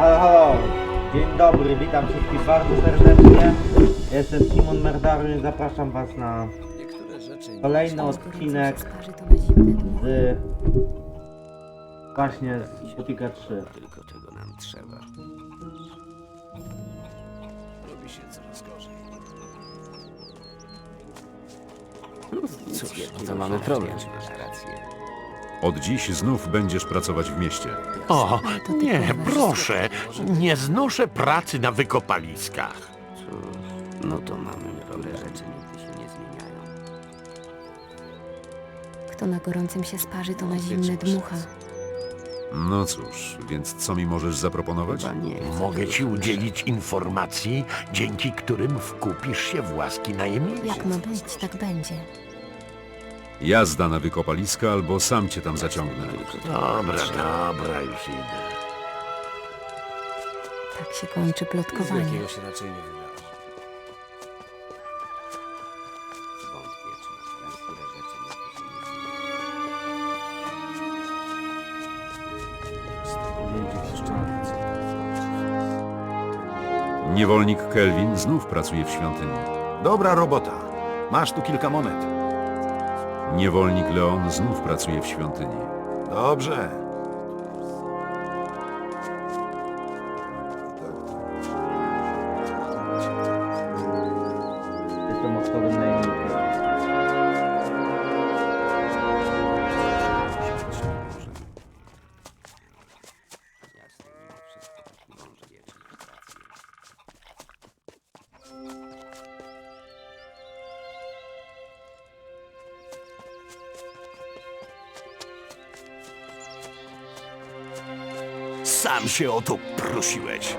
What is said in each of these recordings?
Halo, halo. Dzień dobry, witam wszystkich bardzo serdecznie. Jestem Simon Merdary i zapraszam was na kolejny odcinek z właśnie z Butika 3. tylko czego nam trzeba. Robi się coraz gorzej. Cóż, no to mamy problem. Masz rację. Od dziś znów będziesz pracować w mieście. O, To nie, proszę, nie znoszę pracy na wykopaliskach. Cóż, no to mamy niektóre rzeczy nigdy się nie zmieniają. Kto na gorącym się sparzy, to na zimne dmucha. No cóż, więc co mi możesz zaproponować? Chyba nie Mogę ci udzielić informacji, dzięki którym wkupisz się w łaski najemnicy. Jak ma być, tak będzie. Jazda na wykopaliska albo sam cię tam zaciągnę. Dobra, dobra, już idę. Tak się kończy plotkowanie. się raczej nie wydarzy. Wątpię, czy masz rację, niektóre rzeczy nigdy się nie zmieniają. Z tego będzie jeszcze więcej. Niewolnik Kelvin znów pracuje w świątyni. Dobra robota. Masz tu kilka monet. Niewolnik Leon znów pracuje w świątyni. Dobrze. Sam się o to prosiłeś.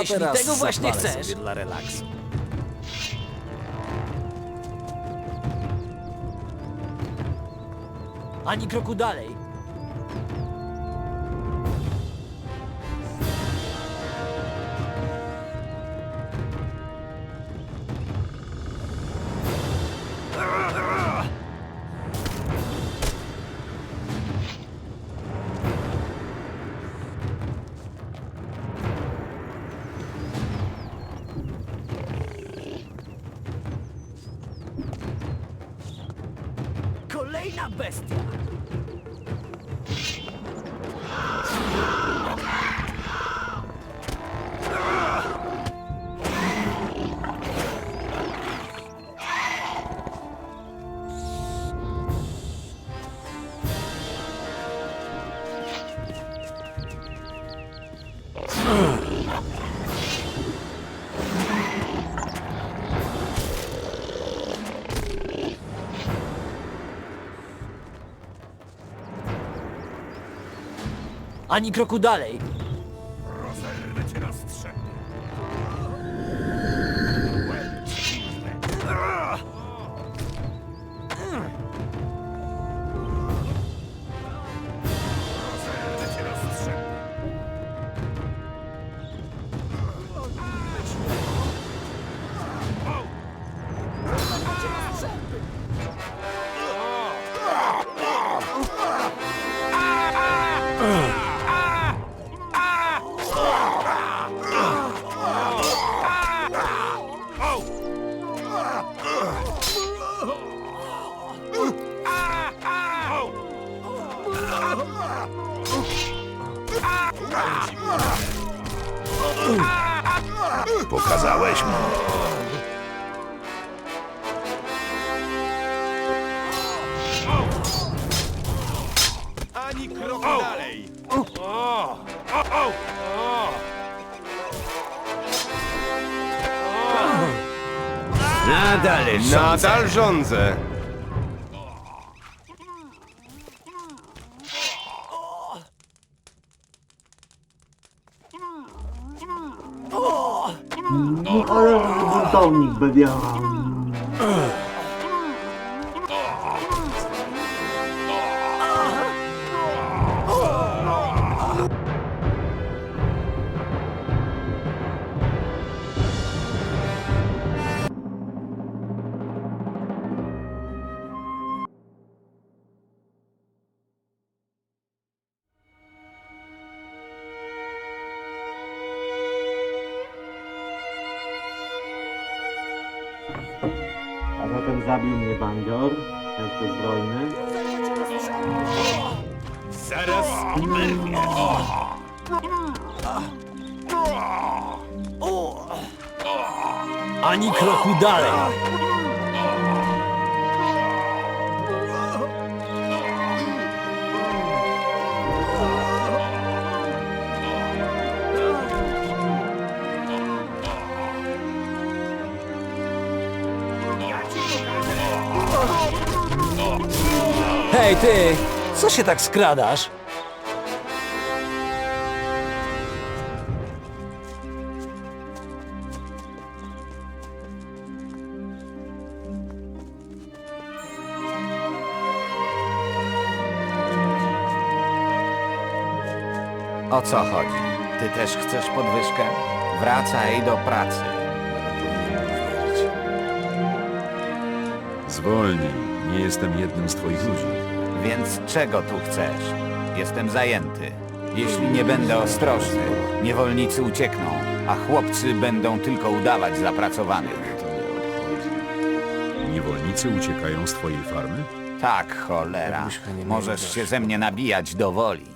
Jeśli tego właśnie chcesz. dla relaksu. Ani kroku dalej. Ani kroku dalej. Pokazałeś mu. Ani kroku dalej! Nadal Nadal rządzę! Buntownik będzie. A bandzior, jest bezbrojny. Zaraz umerwie. Ani kroku dalej! Ty! Co się tak skradasz? O co chodzi? Ty też chcesz podwyżkę? Wracaj do pracy. Zwolnij, nie jestem jednym z twoich ludzi. Więc czego tu chcesz? Jestem zajęty. Jeśli nie będę ostrożny, niewolnicy uciekną, a chłopcy będą tylko udawać zapracowanych. Niewolnicy uciekają z twojej farmy? Tak, cholera. Możesz się ze mnie nabijać do woli.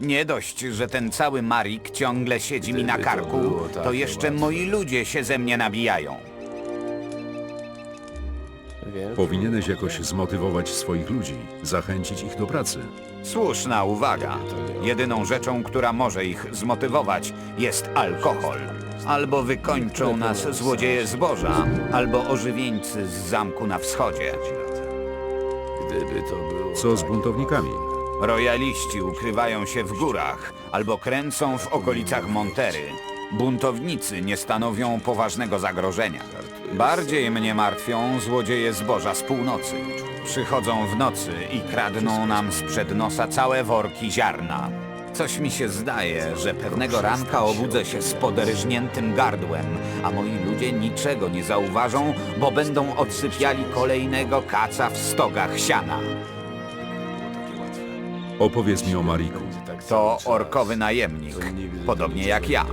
Nie dość, że ten cały Marik ciągle siedzi mi na karku, to jeszcze moi ludzie się ze mnie nabijają. Powinieneś jakoś zmotywować swoich ludzi, zachęcić ich do pracy. Słuszna uwaga. Jedyną rzeczą, która może ich zmotywować, jest alkohol. Albo wykończą nas złodzieje zboża, albo ożywieńcy z zamku na wschodzie. Co z buntownikami? Rojaliści ukrywają się w górach albo kręcą w okolicach Montery. Buntownicy nie stanowią poważnego zagrożenia. Bardziej mnie martwią złodzieje zboża z północy. Przychodzą w nocy i kradną nam sprzed nosa całe worki ziarna. Coś mi się zdaje, że pewnego ranka obudzę się z poderżniętym gardłem, a moi ludzie niczego nie zauważą, bo będą odsypiali kolejnego kaca w stogach siana. Opowiedz mi o Mariku. To orkowy najemnik, podobnie jak ja.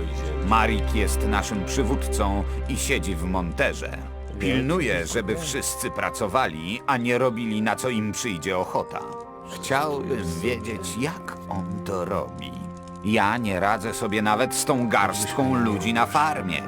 Marik jest naszym przywódcą i siedzi w monterze. Pilnuje, żeby wszyscy pracowali, a nie robili na co im przyjdzie ochota. Chciałbym wiedzieć, jak on to robi. Ja nie radzę sobie nawet z tą garstką ludzi na farmie.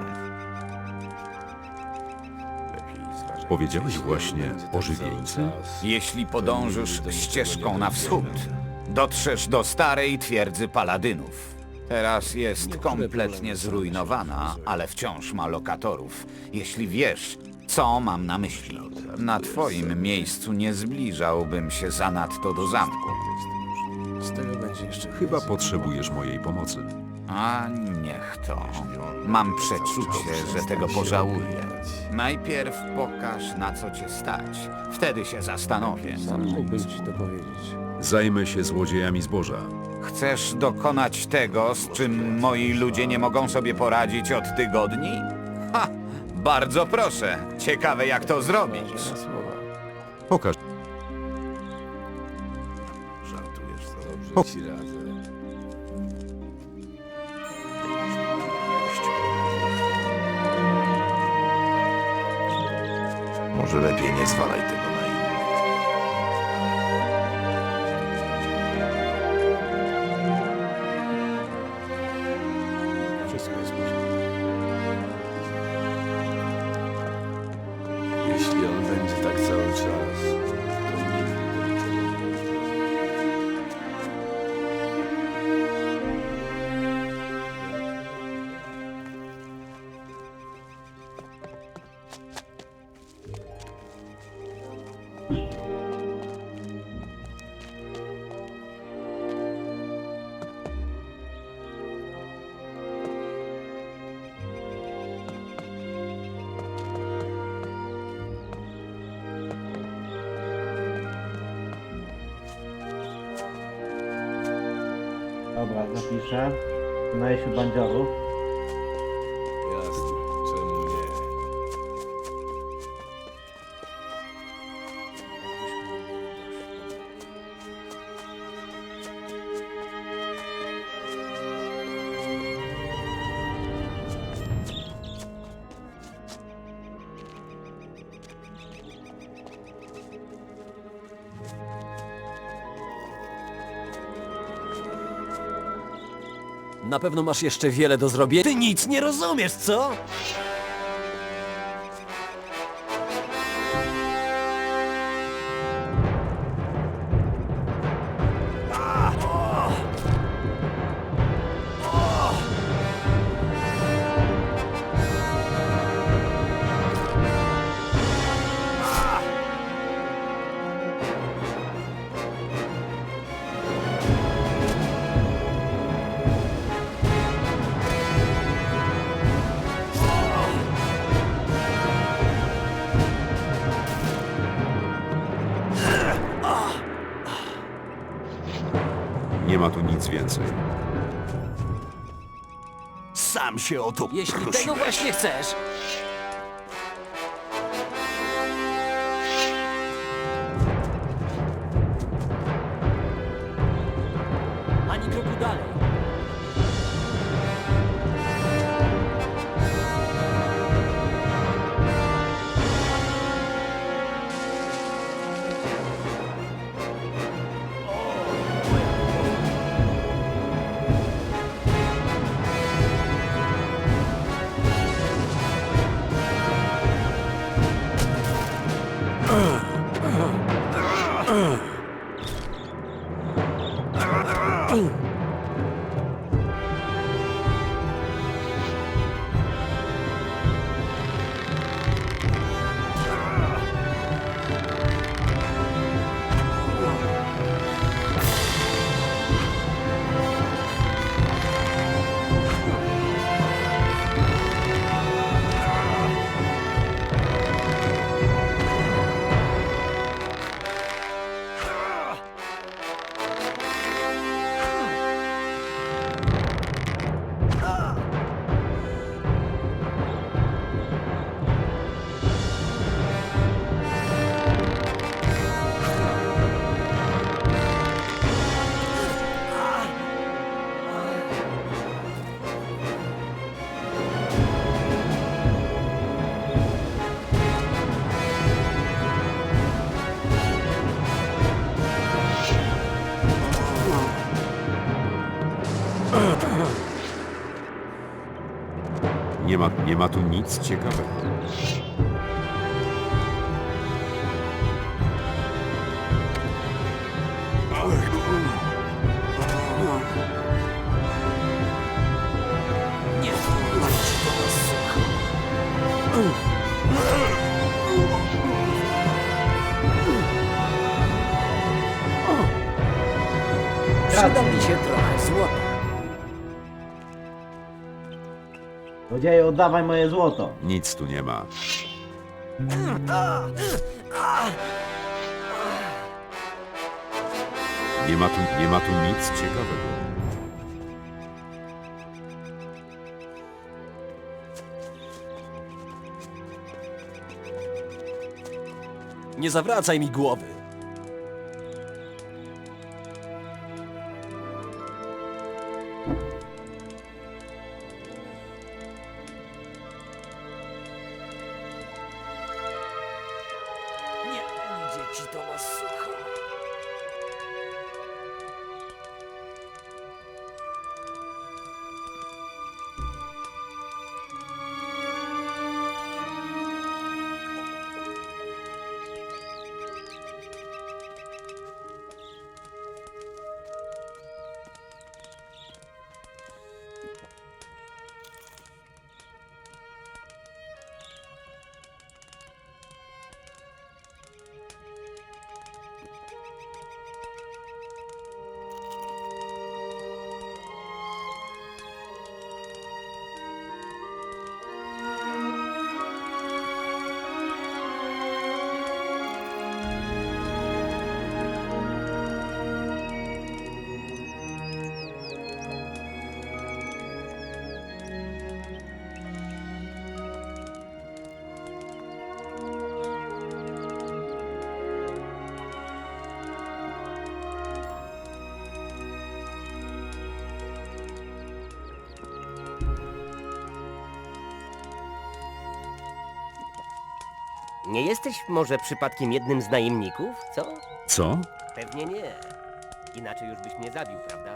Powiedziałeś właśnie ożywieńcy? Jeśli podążysz ścieżką na wschód, dotrzesz do starej twierdzy paladynów. Teraz jest kompletnie zrujnowana, ale wciąż ma lokatorów. Jeśli wiesz, co mam na myśli. Na twoim miejscu nie zbliżałbym się zanadto do zamku. Chyba potrzebujesz mojej pomocy. A niech to. Mam przeczucie, że tego pożałuję. Najpierw pokaż, na co cię stać. Wtedy się zastanowię. Zajmę się złodziejami zboża. Chcesz dokonać tego, z czym moi ludzie nie mogą sobie poradzić od tygodni? Ha! Bardzo proszę. Ciekawe, jak to zrobisz. Pokaż. Może lepiej nie zwalaj tego olacağız. Dobra, zapiszę. Na jesiu bandziorów. Jasne, pewno masz jeszcze wiele do zrobienia. Ty nic nie rozumiesz, co? Więcej. Sam się o to Jeśli tego właśnie chcesz. Nie ma, tu nic ciekawego. Złodzieju, oddawaj moje złoto. Nic tu nie ma. Nie ma tu, nie ma tu nic ciekawego. Nie zawracaj mi głowy. Nie jesteś może przypadkiem jednym z najemników, co? Co? Pewnie nie. Inaczej już byś mnie zabił, prawda?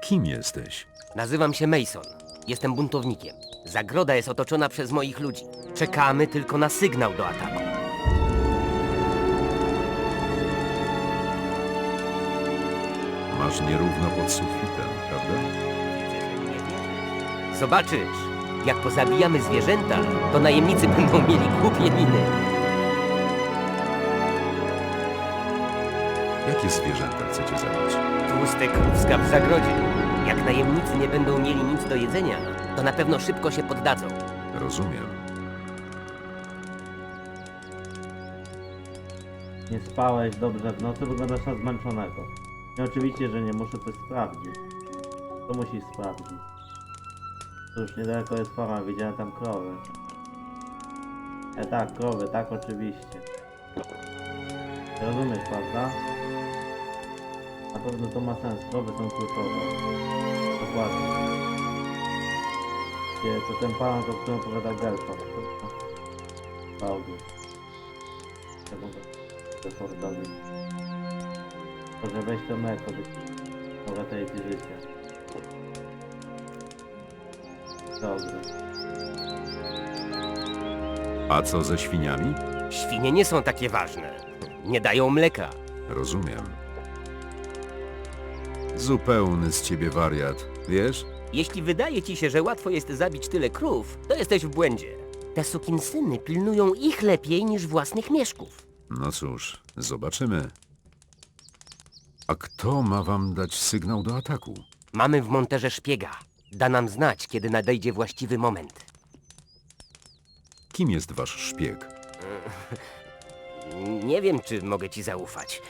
Kim jesteś? Nazywam się Mason. Jestem buntownikiem. Zagroda jest otoczona przez moich ludzi. Czekamy tylko na sygnał do ataku. Masz nierówno pod sufitem, prawda? Zobaczysz, jak pozabijamy zwierzęta, to najemnicy będą mieli głupie miny. Jakie zwierzęta chcecie zabić? Tłuste krówska w zagrodzie. Jak najemnicy nie będą mieli nic do jedzenia, to na pewno szybko się poddadzą. Rozumiem. Nie spałeś dobrze w nocy, wyglądasz na zmęczonego. I oczywiście, że nie muszę coś sprawdzić. To musisz sprawdzić. Cóż, niedaleko jest farma, widziałem tam krowy. E tak, krowy, tak oczywiście. Rozumiesz, prawda? Na pewno to ma sens, krowy są kluczowe. Dokładnie. Gdzie to ten pan, o którym opowiadał Gelfa. Bałdy. Ja mogę Defordowi. Może weź to mleko, może tej ci życie. Dobrze. A co ze świniami? Świnie nie są takie ważne. Nie dają mleka. Rozumiem. Zupełny z ciebie wariat, wiesz? Jeśli wydaje ci się, że łatwo jest zabić tyle krów, to jesteś w błędzie. Te sukinsyny pilnują ich lepiej niż własnych mieszków. No cóż, zobaczymy. A kto ma wam dać sygnał do ataku? Mamy w monterze szpiega. Da nam znać, kiedy nadejdzie właściwy moment. Kim jest wasz szpieg? Nie wiem, czy mogę ci zaufać.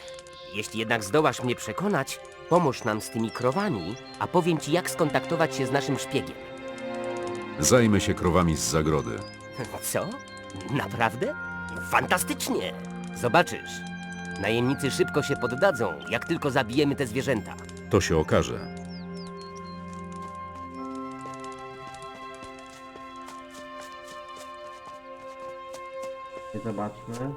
Jeśli jednak zdołasz mnie przekonać, pomóż nam z tymi krowami, a powiem ci, jak skontaktować się z naszym szpiegiem. Zajmę się krowami z zagrody. Co? Naprawdę? Fantastycznie! Zobaczysz. Najemnicy szybko się poddadzą, jak tylko zabijemy te zwierzęta. To się okaże. Zobaczmy.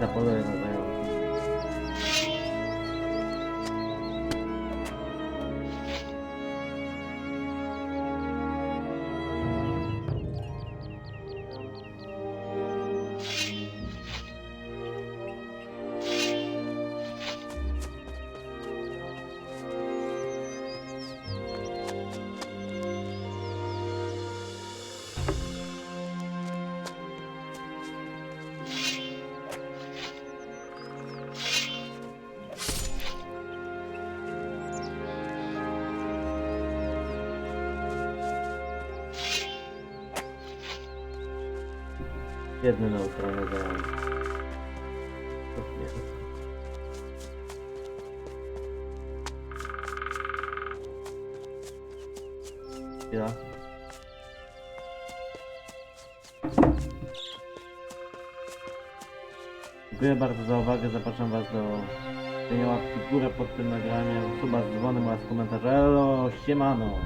Zapoluję na Jedny zając. Cóż nie. Ja. Dziękuję bardzo za uwagę, zapraszam was do zmienienia łapki w górę pod tym nagraniem, suba z dzwonem oraz komentarza. Elo, siemano!